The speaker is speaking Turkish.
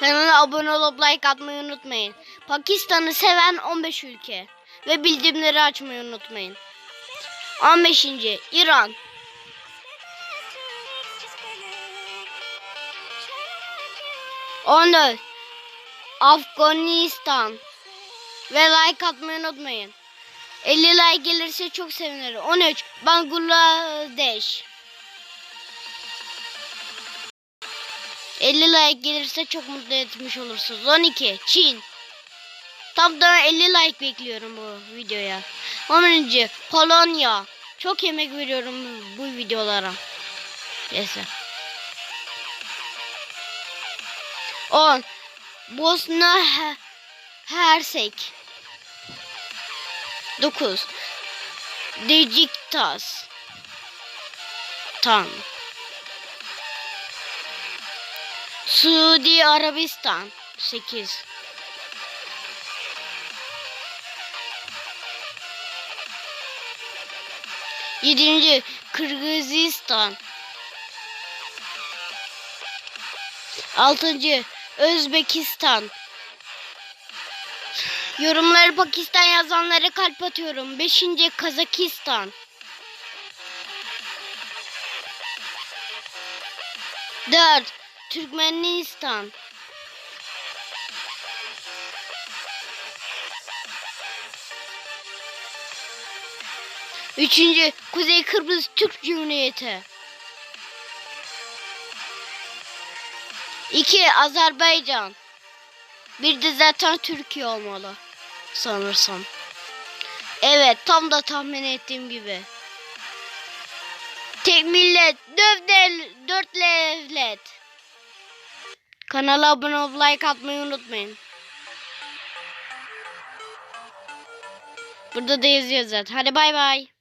Kanala abone olup like atmayı unutmayın. Pakistan'ı seven 15 ülke. Ve bildirimleri açmayı unutmayın. 15. İran. On dört. Afganistan. Ve like atmayı unutmayın. 50 like gelirse çok sevinirim. 13. Bangladeş. 50 like gelirse çok mutlu etmiş olursunuz. 12. Çin. Tam da 50 like bekliyorum bu videoya. 11. Polonya. Çok emek veriyorum bu videolara. Neyse. 10. Bosna He- Hersek. 9. Dejiktas. Tan. Suudi Arabistan 8 7. Kırgızistan 6. Özbekistan Yorumları Pakistan yazanlara kalp atıyorum. 5. Kazakistan 4. Türkmenistan Üçüncü Kuzey Kıbrıs Türk Cumhuriyeti. İki Azerbaycan. Bir de zaten Türkiye olmalı. Sanırsam. Evet tam da tahmin ettiğim gibi. Tek millet, dört, dört devlet. Kanala abone olup like atmayı unutmayın. Burada da yazıyor zaten. Hadi bay bay.